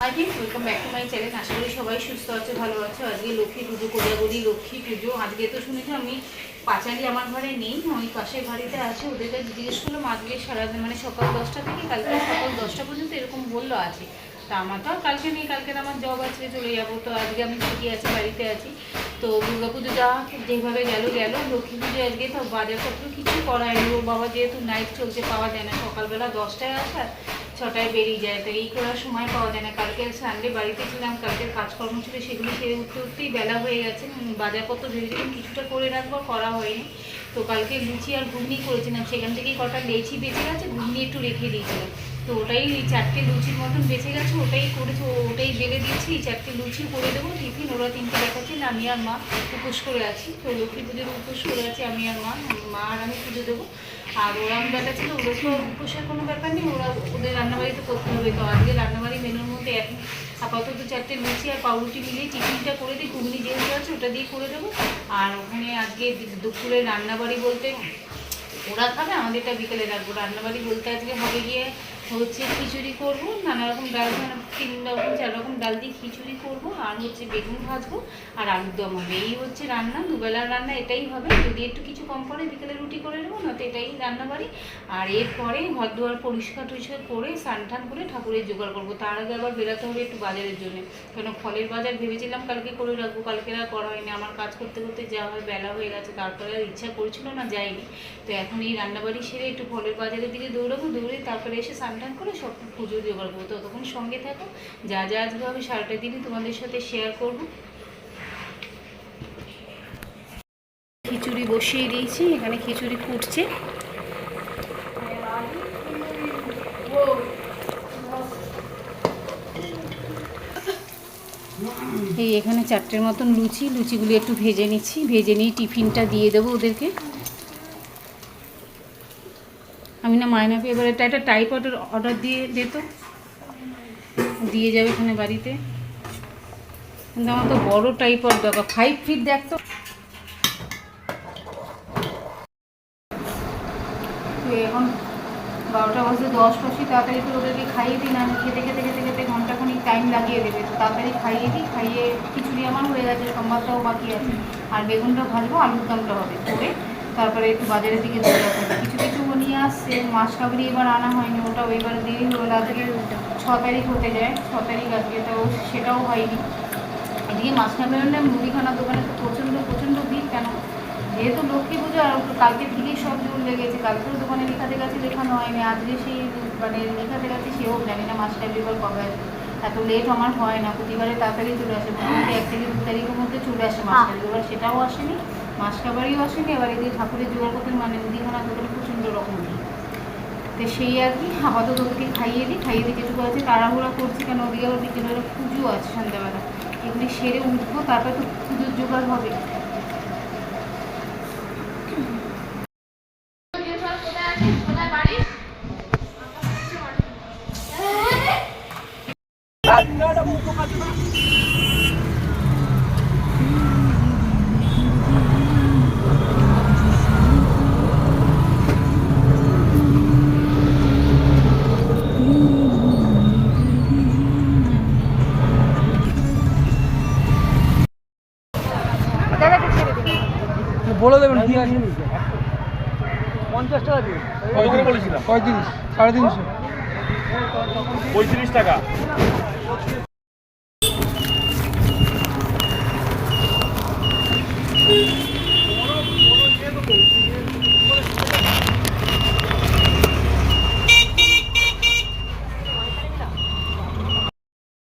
Friends welcome back to my channel আশা করি সবাই সুস্থ আছে, ভালো আছে। আজকে লক্ষ্মী পুজো কোজাগরি লক্ষ্মী পুজো। আজকে তো শুনেছি আমি পাঁচালি আমার ঘরে নেই আমি পাশের বাড়িতে আছে। ওদের কাছে জিজ্ঞেস করলাম, আজকে সারাদিন মানে সকাল দশটা থেকে কালকে সকাল দশটা পর্যন্ত এরকম বলল আছে। তা আমার তো কালকে নেই, কালকে আমার জব আছে, চলে যাব। তো আজকে আমি ছুটি আছে, বাড়িতে আছি। তো দুর্গা পুজো যা যেভাবে গেল গেল। লক্ষ্মী পুজো আজকে তো বাজারপত্র কিছু করায়নি। ওর বাবা যেহেতু নাইট চলছে, পাওয়া যায় না। সকালবেলা দশটায় আসা ছটায় বেরিয়ে যায়। তো এই করার সময় পাওয়া যায় না। কালকে সানডে বাড়িতে ছিলাম, কালকে কাজকর্ম ছিল সেগুলো সেরে উঠতে উঠতেই বেলা হয়ে গেছে। বাজারপত্র ভেবেছিলাম কিছুটা করে রাখব করা হয়নি। তো কালকে লুচি আর ঘুগনি করেছিলাম। সেখান থেকেই কটা লেচি বেঁচে গেছে, ঘুগনি একটু রেখে দিয়েছিলাম। তো ওটাই এই চারটে লুচির মতন বেঁচে গেছে, ওটাই করেছে, ওটাই বেলে দিয়েছি, এই চারটে লুচি করে দেবো টিফিন ওরা তিনটে দেখাচ্ছি না আমি আর মা উপোস করে আছি, তো লক্ষ্মী পুজোর উপোস করে আছি আমি আর মা মা আর আমি পুজো দেবো। আর ওরাম বেলা ছিল ওদের তো উপোসের কোনো ব্যাপার নেই, ওরা ওদের রান্নাবাড়িতে করতে হবে, তো আজকে রান্নাবাড়ি মেনুর মধ্যে এখন আপাতত চারটে লুচি আর পাউরুটি মিলিয়ে টিফিনটা করে দিই, ঘুগনি যেহেতু আছে ওটা দিয়ে করে দেবো। আর ওখানে আজকে দুপুরে রান্নাবাড়ি বলতে ওরা খাবে, আমাদেরটা বিকেলে রাখব রান্নাবাড়ি বলতে আজকে হবে গিয়ে হচ্ছে খিচুড়ি করব, নানা রকম ডাল তিন রকম, চার রকম ডাল দিয়ে খিচুড়ি করব, আর হচ্ছে বেগুন ভাজবো, আর আলুর দম হবে। এই হচ্ছে রান্না, দুবেলার রান্না এটাই হবে। যদি একটু কিছু কম পড়ে, বিকেলে রুটি করে নেব না তো এটাই রান্নাবাড়ি। আর এরপরে ঘর দুয়ার পরিষ্কার টরিষ্কার করে, স্নান টান করে ঠাকুরের জোগাড় করব। তার আগে আবার বেরোতে হবে একটু বাজারের জন্য। কেন ফলের বাজার ভেবেছিলাম কালকে করে রাখব কালকে আর করা হয়নি। আমার কাজ করতে করতে যাওয়া হয় বেলা হয়ে গেছে, তারপরে আর ইচ্ছা করছিল না, যাইনি। তো এখন এই রান্নাবাড়ি সেরে একটু ফলের বাজারের দিকে দৌড়াবো, দৌড়ে তারপরে এসে স্নান টান করে সব পুজো জোগাড় করব। ততক্ষণ সঙ্গে থাকো। যা যা আজকে আমি সারাটা দিনই তোমাদের সাথে শেয়ার করব। খিচুড়ি বসিয়ে দিয়েছি, এখানে খিচুড়ি ফুটছে। এই এখানে চারটের মতন লুচি, লুচিগুলি একটু ভেজে নিচ্ছি। ভেজে নিয়ে টিফিনটা দিয়ে দেবো ওদেরকে। আমি না মায়না পেয়ে এবার এটা একটা টাইপ অর্ডার অর্ডার দিয়ে দিত। দিয়ে যাবে এখানে বাড়িতে। কিন্তু আমার তো বড় টাইপ অর্ডার দরকার। ফাইভ ফিট দেখ তো। তো এখন বারোটা বাজে দশ বসে তাড়াতাড়ি করে ওদেরকে খাইয়ে দিই, না খেতে খেতে খেতে খেতে ঘন্টাখানিক টাইম লাগিয়ে দেবে। তো তাড়াতাড়ি খাইয়ে দিই, খাইয়ে খিচুড়ি আমার হয়ে গেছে, সম্বাদটাও বাকি আছে। আর বেগুনটা ভাজবো, আলুর দমটা হবে। করে তারপরে একটু বাজারের দিকে দৌড়া করব কিছু কিছু নিয়ে আসছে, মাছ কাবরি এবার আনা হয়নি, ওটাও এবার দেরি হলো। আজকে ছ তারিখ হতে যায়, ছ তারিখ আজকে, তো সেটাও হয়নি। এদিকে মাছ কাবরিটা মুদিখানার দোকানে তো প্রচণ্ড প্রচণ্ড ভিড় কেন? যেহেতু লক্ষ্মী পুজো আর কালকে থেকেই সব জোর লেগেছে। কালকেও দোকানে লেখাতে গেছে লেখানো হয়নি আজকে সেই মানে লেখাতে গেছে, সেও জানি না মাসটা এবার কবে আসবে। এত লেট আমার হয় না, প্রতিবারে তাড়াতাড়ি চলে আসে। এক থেকে দু তারিখের মধ্যে চলে আসে মাসটা এবার সেটাও আসেনি। মাস কাবারিও আসেনি, এবার এদিকে ঠাকুরের জোগাড় মানে মুদিখানা দোকানে প্রচণ্ড রকম ভিড় তো সেই আর কি, আপাতত ওদেরকে খাইয়ে দিই, খাইয়ে দিয়ে যেটুকু আছে তাড়াহুড়া করছি কেন, ওদিকে আবার বিকেলবেলা পুজো আছে সন্ধ্যাবেলা। এগুলি সেরে উঠবো, তারপরে তো পুজোর জোগাড় হবে। দেবেন? কি আছে পঞ্চাশ টাকা দিন। পঁয়ত্রিশ সাড়ে তিনশো। পঁয়ত্রিশ টাকা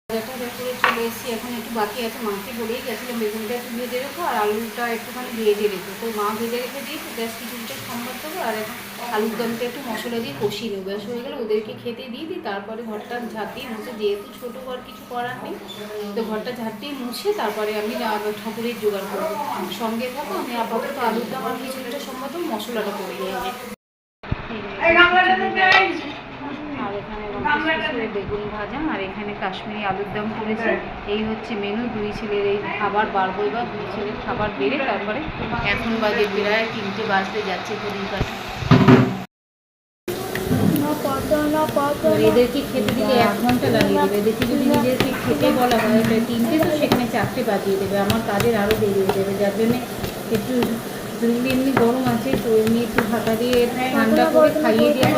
বাজারটা করে চলে এখন একটু বাকি আছে মাকে বলেই গেছিলাম বেগুনটা একটু ভেজে রেখো আর আলুটা একটুখানি ভেজে রেখো। তো মা ভেজে রেখে দিয়েছে জাস্ট কিছুটা সম্বাদ দেবো আর এখন আলুর দমটা একটু মশলা দিয়ে কষিয়ে নেব। ব্যাস হয়ে গেলে ওদেরকে খেতে দিয়ে দিই, তারপরে ঘরটা ঝাঁট দিয়ে মুছে, যেহেতু ছোটো ঘর কিছু করার নেই, তো ঘরটা ঝাঁট দিয়ে মুছে, তারপরে আমি ঠাকুরের জোগাড় করব। সঙ্গে থাকো, আমি আপাতত আলুর দম আর কিছুটা সম্ভবত মশলাটা করে নিয়ে এখানে বেগুন ভাজা আর এখানে কাশ্মীরি আলুর দম করেছি। এই হচ্ছে মেনু দুই ছেলের এই খাবার বাড়বো এবার দুই ছেলের খাবার বেড়ে তারপরে এখন বাজে প্রায় তিনটে বাজতে যাচ্ছে ঘড়ির কাছে এদেরকে খেতে দিলে এক ঘণ্টা লাগিয়ে দেবে। এদেরকে যদি নিজেদেরকে খেতে বলা হয় তাহলে তিনটে তো সেখানে চারটে বাজিয়ে দেবে। আমার কাজের আরও দেরি হয়ে যাবে। যার জন্যে একটু এমনি এমনি গরম আছে তো এমনি একটু ঢাকা দিয়ে ঠান্ডা করে খাইয়ে দিয়ে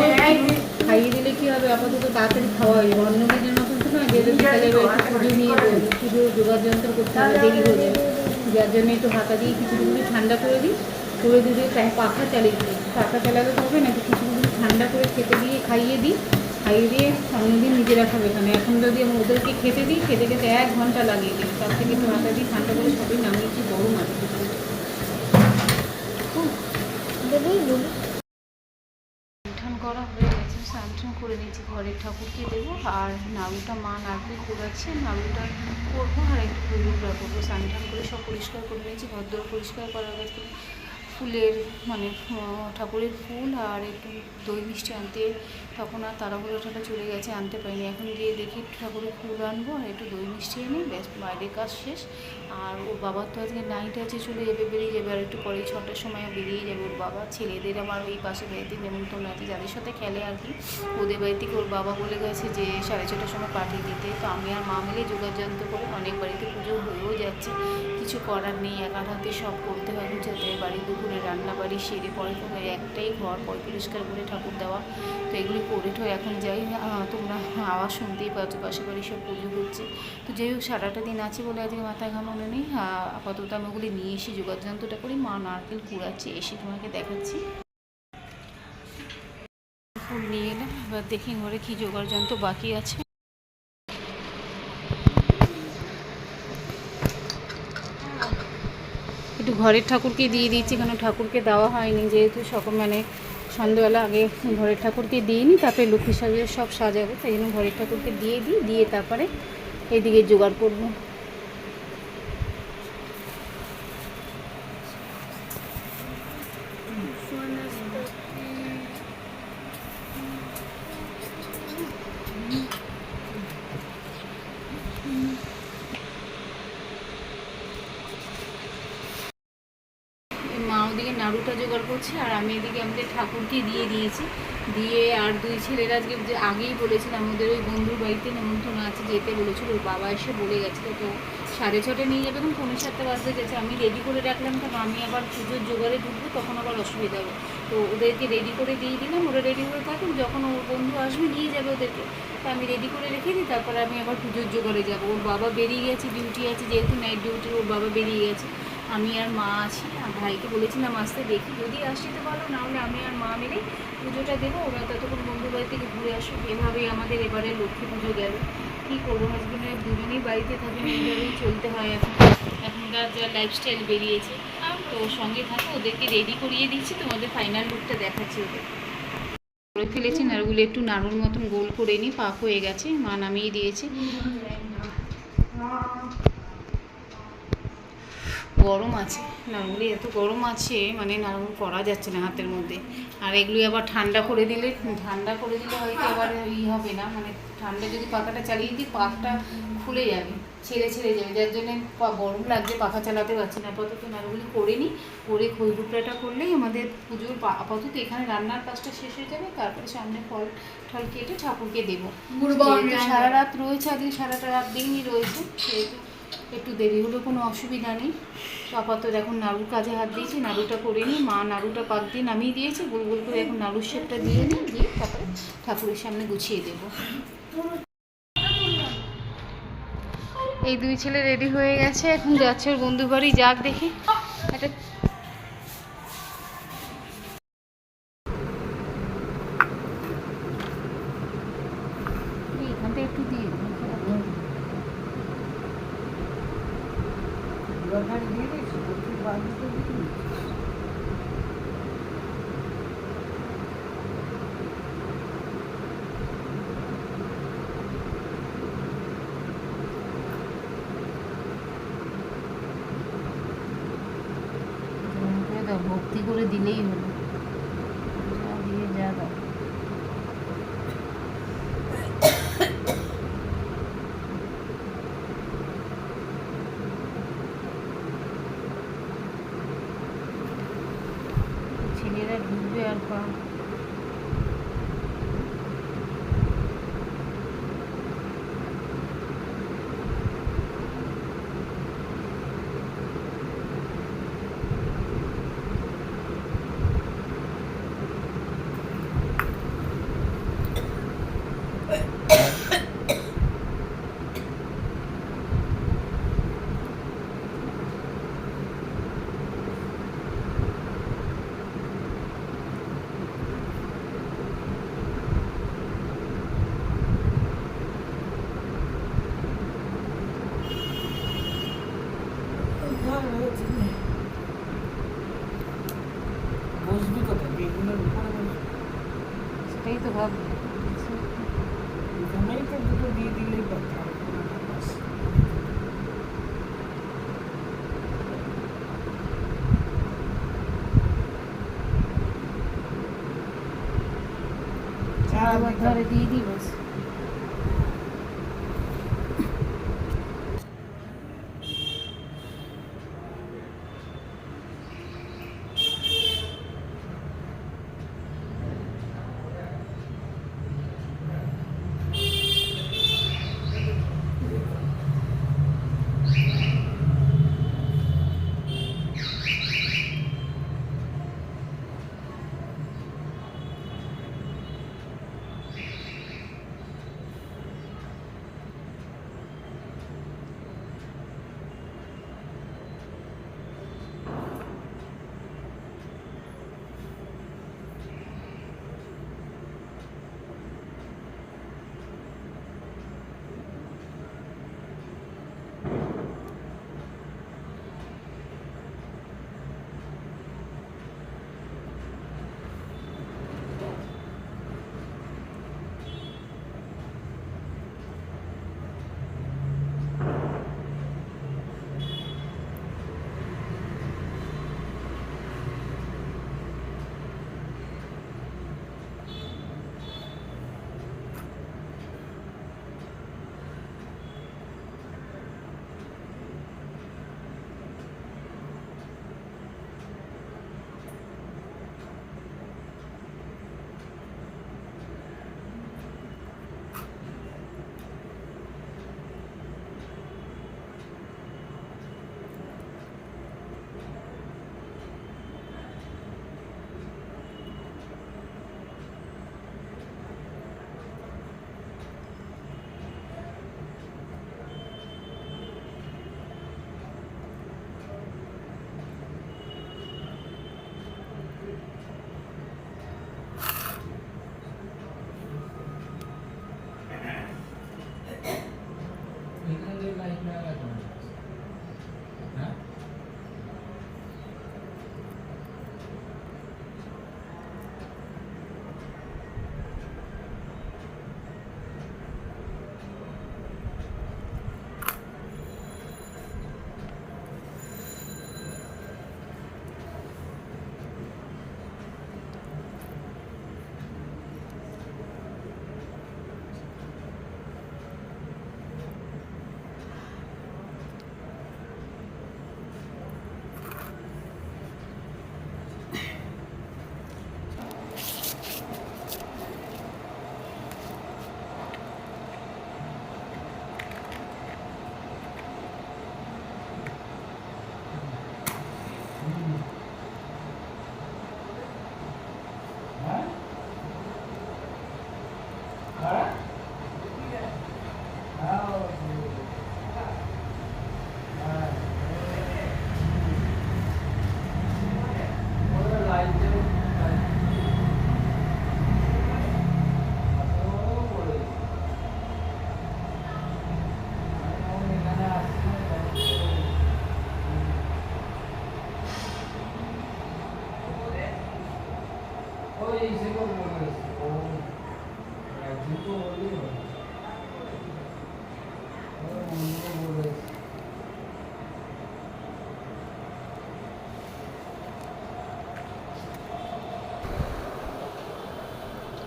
খাইয়ে দিলে কি হবে? আপাতত তাড়াতাড়ি খাওয়া হয়ে যাবে অন্য দিনের মতন তো নয় যে বিকালে পুজো নিয়ে পুজো, যোগার যন্ত্র করতে হবে দেরি হয়ে যাবে যার জন্য একটু হাতা দিয়ে কিছুগুলো ঠান্ডা করে দিই, করে দিয়ে পাখা চালিয়ে দিই। পাখা চালালে তো হবে না, একটু কিছুগুলো ঠান্ডা করে খেতে দিয়ে খাইয়ে দিই। খাইয়ে দিয়ে অন্যদিন নিজেরা খাবে এখানে এখন যদি আমি ওদেরকে খেতে দিই, খেতে খেতে এক ঘণ্টা লাগিয়ে দিই। তার থেকে একটু হাতা দিয়ে ঠান্ডা করে সবই নামিয়েছি, গরম আছে স্নান করা হয়ে গেছে স্নান টান করে নিয়েছি ঘরের ঠাকুরকে দেবো। আর নাড়ুটা মা নাড়ু করাচ্ছে নাড়ুটা করব আর একটু হলুদ করব। স্নান টান করে সব পরিষ্কার করে নিয়েছি। ঘর দোর পরিষ্কার করা গেছে ফুলের মানে ঠাকুরের ফুল আর একটু দই মিষ্টি আনতে তখন আর তাড়াহুড়োটাটা চলে গেছে, আনতে পারিনি। এখন গিয়ে দেখি একটু ঠাকুরের ফুল আনব আর একটু দই মিষ্টি এনে ব্যাস বাইরের কাজ শেষ। আর ওর বাবার তো আজকে নাইট আছে, চলে যাবে বেরিয়ে যাবে আর একটু পরে ছটার সময় বেরিয়ে যাবে ওর বাবা। ছেলেদের আমার ওই পাশে বাড়িতে নেমন্তন্ন আছে, যাদের সাথে খেলে আর কি, ওদের বাড়ি থেকে ওর বাবা বলে গেছে যে সাড়ে ছটার সময় পাঠিয়ে দিতে। তো আমি আর মা মিলে যোগাযন্ত্র করে অনেক বাড়িতে পুজো হয়েও যাচ্ছে। কিছু করার নেই একার হাতে সব করতে হয় যাতে বাড়ি দুপুরে রান্না বাড়ি সেরে পরে হয় একটাই ঘর পয় পরিষ্কার করে ঠাকুর দেওয়া। তো এগুলি করে তো এখন যাই তোমরা আওয়াজ শুনতেই পাচ্ছ, পাশে বাড়ি সব পুজো হচ্ছে তো যাই হোক, সারাটা দিন আছে বলে আজকে মাথায় ঘামানো নেই। আপাতত আমি ওগুলি নিয়ে এসে যোগাযন্ত্রটা করি, মা নারকেল কুড়াচ্ছে, এসে তোমাকে দেখাচ্ছি। ফুল নিয়ে এলাম, এবার দেখি ঘরে কী জোগাড় যন্ত্র বাকি আছে। ঘরের ঠাকুরকে দিয়ে দিয়েছি, কেন ঠাকুরকে দেওয়া হয়নি? যেহেতু সকল মানে সন্ধ্যেবেলা আগে ঘরের ঠাকুরকে দিয়ে নিই তারপরে লক্ষ্মী সাজিয়ে সব সাজাবো, তাই জন্য ঘরের ঠাকুরকে দিয়ে দিই, দিয়ে তারপরে এদিকে জোগাড় করব মা ওদিকে নাড়ুটা জোগাড় করছে আর আমি এদিকে আমাদের ঠাকুরকে দিয়ে দিয়েছি। দিয়ে আর দুই ছেলেরা আজকে যে আগেই বলেছিলাম আমাদের ওই বন্ধুর বাড়িতে নেমন্তন্ন আছে, যেতে বলেছিল ওর বাবা এসে বলে গেছিল তো সাড়ে ছটায় নিয়ে যাবে তখন পনেরো সাতটা বাজতে গেছে। আমি রেডি করে রাখলাম কারণ আমি আবার পুজোর জোগাড়ে ঢুকবো, তখন আবার অসুবিধা হবে। তো ওদেরকে রেডি করে দিয়ে দিলাম, ওরা রেডি করে থাকুন যখন ওর বন্ধু আসবে, নিয়ে যাবে ওদেরকে। তো আমি রেডি করে রেখে দিই, তারপরে আমি আবার পুজোর জোগাড়ে যাব। ওর বাবা বেরিয়ে গেছে ডিউটি আছে, যেহেতু নাইট ডিউটি ওর বাবা বেরিয়ে গেছে। আমি আর মা আছি ভাইকে বলেছিলাম আসতে দেখি, যদি আসতে ভালো নাহলে আমি আর মা মিলে পুজোটা দেবো। ওরা ততক্ষণ বন্ধু বাড়ি থেকে ঘুরে আসুক, এভাবেই আমাদের এবারে লক্ষ্মী পুজো গেল। কী করব হাজবেন্ডের দুজনেই বাড়িতে থাকুন, এইভাবেই চলতে হয় এখন। এখনকার যা লাইফস্টাইল বেরিয়েছে, তো সঙ্গে থাকো, ওদেরকে রেডি করিয়ে দিচ্ছি, তোমাদের ফাইনাল লুকটা দেখাচ্ছি ওদের। করে ফেলেছি, নাড়ুগুলো একটু নাড়ুর মতন গোল করে নিই পাক হয়ে গেছে, মা নামিয়ে দিয়েছে। গরম আছে। নাড়ুগুলি এত গরম আছে মানে নাড়ু করা যাচ্ছে না হাতের মধ্যে। আর এগুলি আবার ঠান্ডা করে দিলে ঠান্ডা করে দিলে হয়তো আবার ই হবে না। মানে ঠান্ডা যদি পাখাটা চালিয়ে দিই পাখটা খুলে যাবে ছেড়ে ছেড়ে যাবে। যার জন্য গরম লাগছে পাখা চালাতে পারছি না। আপাতত নাড়ুগুলি করে নিই করে খই টুকরাটা করলেই আমাদের পুজোর আপাতত এখানে রান্নার কাজটা শেষ হয়ে যাবে। তারপরে সামনে ফল ঠল কেটে ঠাকুরকে দেবো। সারা রাত রয়েছে আজকে সারাটা রাত দিনই রয়েছে সেহেতু একটু দেরি হলেও কোনো অসুবিধা নেই। আপাতত এখন নাড়ুর কাজে হাত দিয়েছি, নাড়ুটা করে নিই। মা নাড়ুটা পাক দিয়ে নামিয়ে দিয়েছে, গোল গোল করে এখন নাড়ুর শেপটা দিয়ে নিই, দিয়ে তারপরে ঠাকুরের সামনে গুছিয়ে দেব। এই দুই ছেলে রেডি হয়ে গেছে, এখন যাচ্ছে ওর বন্ধু বাড়ি, যাক দেখি। একটা এখান থেকে একটু দিয়ে দিন। ভক্তি করে দিলেই হলো যা দিয়ে যা দাও ছেলেরা ঢুকবে আর পা বসবি কোথায় বেগুনের উপরে বসবি সেটাই তো ভাবি এখানেই তো দুটো দিয়ে দিলেই কথা আবার ধরে দিয়ে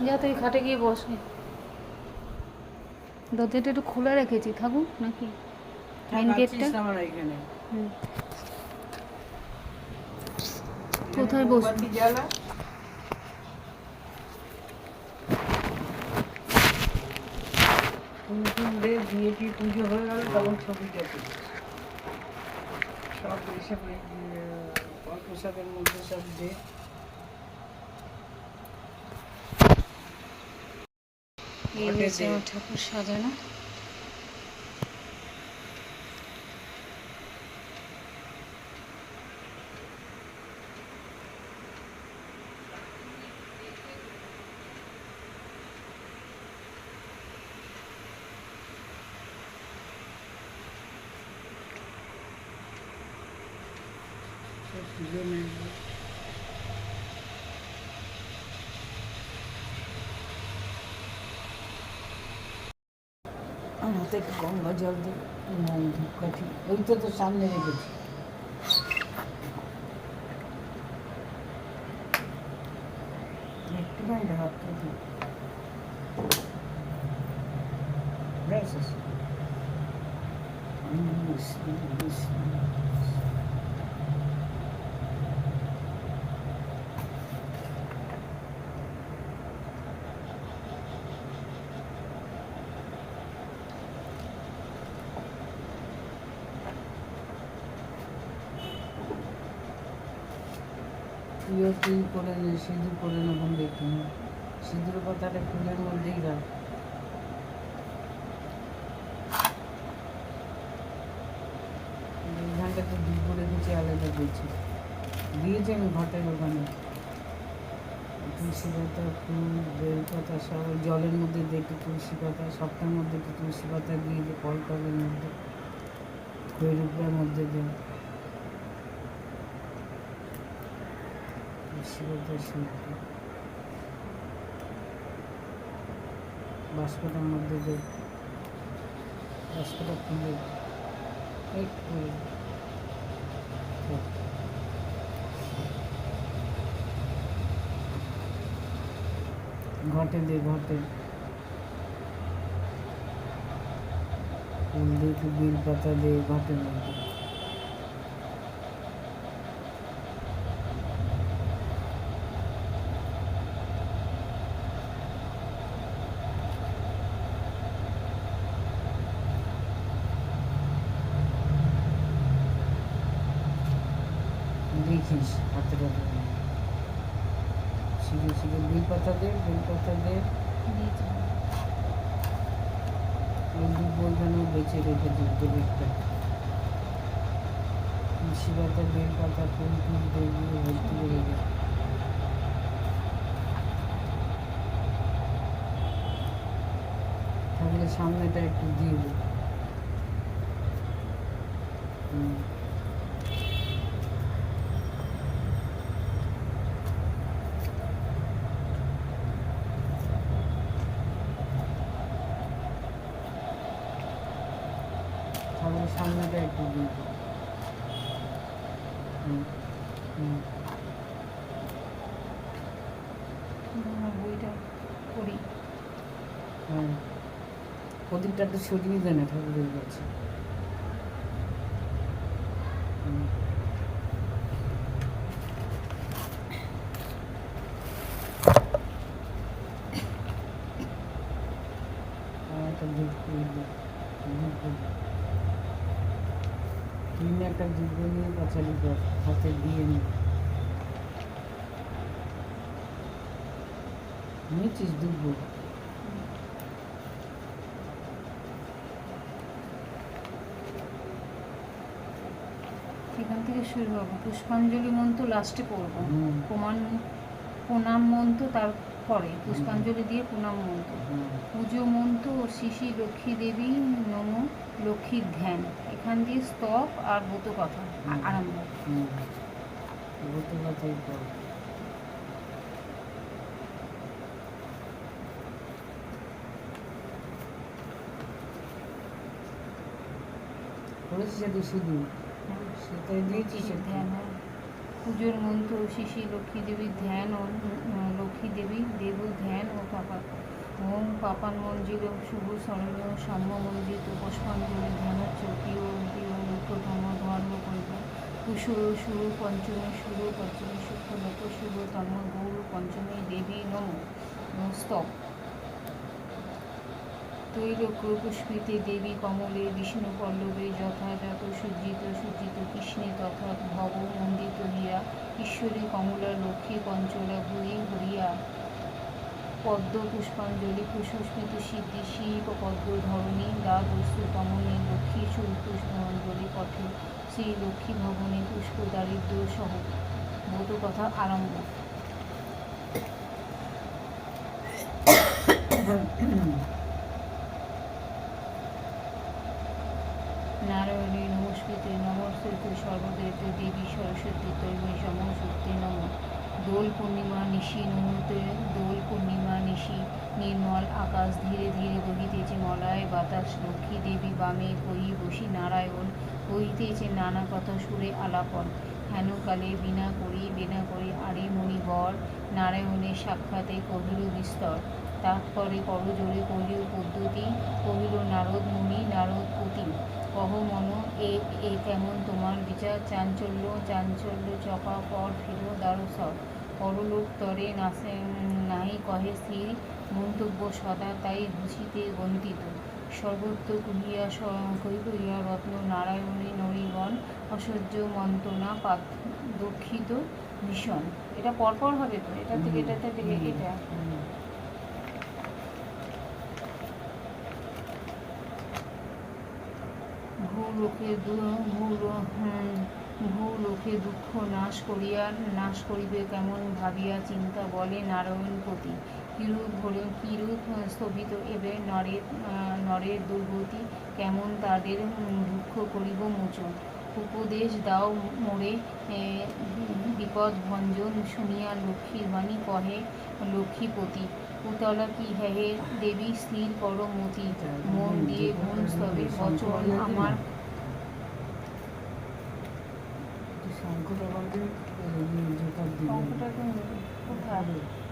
যা তুই খাটে গিয়ে বসে দরজাটা একটু খোলা রেখেছি থাকুক নাকি? মেন গেটটা আমার কোথায় বসবি দিয়ে কি পুজো হয়ে গেল তখন ছবিটা তুলি সব এসব এই প্রসাদের মধ্যে সব দে এই হয়েছে আমার ঠাকুর সাজানো Thank you. হাতে গঙ্গা জল দিয়ে নাই ওই তো তো সামনে রেখেছি একটুখানি হাতটা দিই ব্যাস আছে। বিসমিল্লাহ, বিসমিল্লাহ। তুই করে নে, সিঁদুর করে নেব দেখি সিঁদুর কথাটা ফুলের মধ্যেই রাখ। আলাদা দিয়েছি। ওখানে? তুলসী পাতা সব জলের মধ্যে একটু তুলসী পাতা সবটার মধ্যে তুলসী পাতা দিয়ে দিয়ে কল মধ্যে খৈরুপের মধ্যে দিয়ে তুলসী পাতা সিদ্ধ বাস্কটার মধ্যে দিয়ে বাস্কটা খুলে একটু থাক। ঘটে দে ঘটে ফুল দিয়ে একটু বেল পাতা দিয়ে ঘটের মধ্যে দেখিস হাতে হাতে শিখে শিখে বেল পাতা দে বেল পাতা দে দিয়েছি। ওই দুধ বলবেনও বেঁচে রেখে দিই একটা তুলসী পাতা বেল পাতা ফুল টুল দিয়ে ভর্তি করে দে তাহলে সামনেটা একটু দিয়ে দে হুম তাহলে সামনেটা একটু দিয়ে দে হুম হুম আমার বইটা করি হ্যাঁ প্রদীপটা একটু সরিয়ে দেয় না ঠাকুরের কাছে হুম। একটা ধূপ করে দে, ধূপ করে দে। তুই না একটা দুধ নিয়ে পাচালি হাতে দিয়ে নি নিয়েছিস দুব্ব এখান থেকে শুরু হবে পুষ্পাঞ্জলি মন্ত্র লাস্টে পড়ব। প্রমাণ প্রণাম মন্ত্র তারপরে পুষ্পাঞ্জলি দিয়ে প্রণাম মন্ত্র। পুজো মন্ত্র ও শিশি লক্ষ্মী দেবী নম লক্ষ্মীর ধ্যান। এখান দিয়ে স্তব আর ব্রত কথা আরম্ভ। হুম। ওটা কথাই কর করেছিস তো শুধু। ধ্যান হ্যাঁ। পুজোর মন্ত্র শিশি লক্ষ্মী দেবীর ধ্যান ও লক্ষ্মী দেবী দেব ধ্যান ও পাপা ওম পাপান মঞ্জির ও শুভ স্মরণীয় সাম্য মন্দির পুষ্পাঞ্জলি ধ্যান চৌকি ও মুখ্যতম ধর্ম করব কুশুর শুভ পঞ্চমী শুভ পঞ্চমী শুক্ললোক শুভ তম গৌর পঞ্চমী দেবী নম স্তব তৈলক্য পুষ্পিতে দেবী কমলে বিষ্ণু পল্লবে যথাযথ সজ্জিত সজ্জিত কৃষ্ণে তথা ভব মন্দিত হইয়া ঈশ্বরী কমলা লক্ষ্মী পঞ্চলা ভুরি হরিয়া পদ্ম পুষ্পাঞ্জলি পুষ্পস্মিত সিদ্ধি শিব পদ্ম ধরণী বস্তু তমনে লক্ষ্মী সুর পুষ্পাঞ্জলি পথে শ্রী লক্ষ্মী ভবনে পুষ্প দারিদ্র সহ ব্রত কথা আরম্ভ। নমস্কার নমস্তুতে সর্বদেব দেবী সরস্বতী তৈময় সমসুতে নম। দোল পূর্ণিমা নিশি নমতে দোল পূর্ণিমা নিশি নির্মল আকাশ ধীরে ধীরে বহিতেছে মলয় বাতাস, লক্ষ্মী দেবী বামে কই বসি নারায়ণ বহিতেছে নানা কথা সুরে আলাপন। হেনকালে বিনা করি বিনা করি আরে মণিবর, নারায়ণের সাক্ষাতে কহিল বিস্তর। তারপরে করজোরে কহিল পদ্ধতি, কহিল নারদ মুনি, নারদ পতি। কহ মন এ এ কেমন তোমার বিচার? চাঞ্চল্য চাঞ্চল্য চপা পর ফিরো দ্বারসর পরলোক তরে নাসে নাই কহে স্থির মন্তব্য সদা তাই ঘুষিতে গন্তিত সর্বত্র কহিয়া ইয়া রত্ন নারায়ণী নরিগণ অসহ্য মন্ত্রণা পাত দুঃখিত ভীষণ। এটা পরপর হবে তো? এটা থেকে এটা থেকে এটা। ভূলোকে ভূলোকে দুঃখ নাশ করিয়া, নাশ করিবে কেমন ভাবিয়া চিন্তা বলে নারায়ণপতি কিরূপ ভরে কিরূপ স্থবিত এবে নরের নরের দুর্গতি? কেমন তাদের দুঃখ করিব মোচন? উপদেশ দাও মোরে বিপদ ভঞ্জন শুনিয়া লক্ষ্মীর বাণী কহে লক্ষ্মীপতি। উতলা কি হে দেবী, স্থির পরমতি মন দিয়ে গুণ স্তবে। বচন আমার अंकुर अंकुर अंकुर अंकुर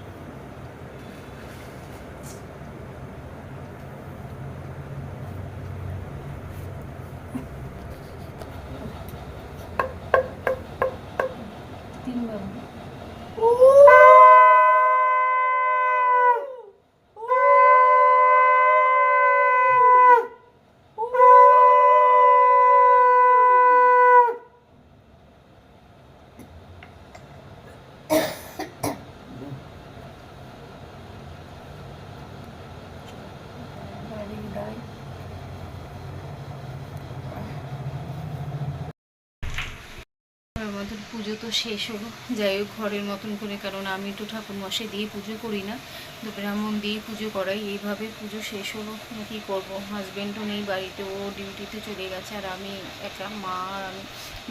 তো শেষ হলো। যাই হোক, ঘরের মতন করে, কারণ আমি তো ঠাকুর মশাই দিয়ে পুজো করি না। তো ব্রাহ্মণ দিয়ে পুজো করাই, এইভাবে পুজো শেষ হলো। কী করব? হাজব্যান্ডও নেই বাড়িতে, ও ডিউটিতে চলে গেছে, আর আমি একটা মা আর আমি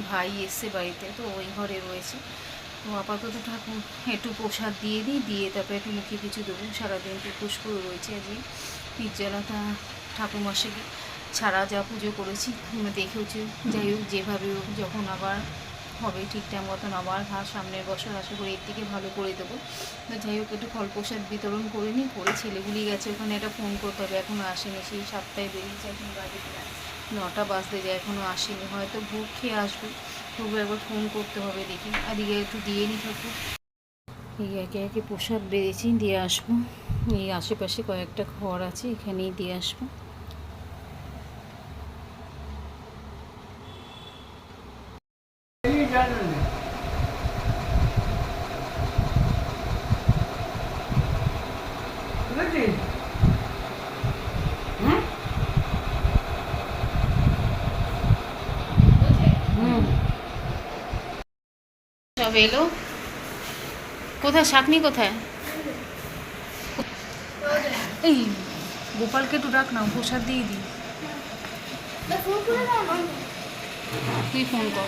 ভাই এসছে বাড়িতে, তো ওই ঘরে রয়েছে। তো আপাতত ঠাকুর একটু প্রসাদ দিয়ে দিই, দিয়ে তারপরে একটু মুখে কিছু দেবো। সারাদিন উপোস করে রয়েছে আজকে। নির্জনতা ঠাকুর মশাইকে ছাড়া যা পুজো করেছি, দেখেওছি। যাই হোক, যেভাবে হোক, যখন আবার হবে ঠিকঠাক মতন আবার ঘাস সামনের বছর আশা করি এর থেকে ভালো করে দেবো। যাই হোক, একটু ফল প্রসাদ বিতরণ করে নিই করে ছেলেগুলি গেছে, ওখানে একটা ফোন করতে হবে এখনও আসেনি, সেই সাতটায় বেরিয়েছে, এখন প্রায় নটা বাজতে যায় এখনও আসেনি, হয়তো ভোগ খেয়ে আসবে, তবু একবার ফোন করতে হবে দেখি। আর দিকে একটু দিয়ে নি ঠাকুর। এই একে একে প্রসাদ বেড়েছি, দিয়ে আসব। এই আশেপাশে কয়েকটা ঘর আছে, এখানেই দিয়ে আসব সব এলো? কোথায়? শাকনি কোথায়? এই গোপালকে একটু ডাক না প্রসাদ দিয়ে দিই। তুই ফোন কর।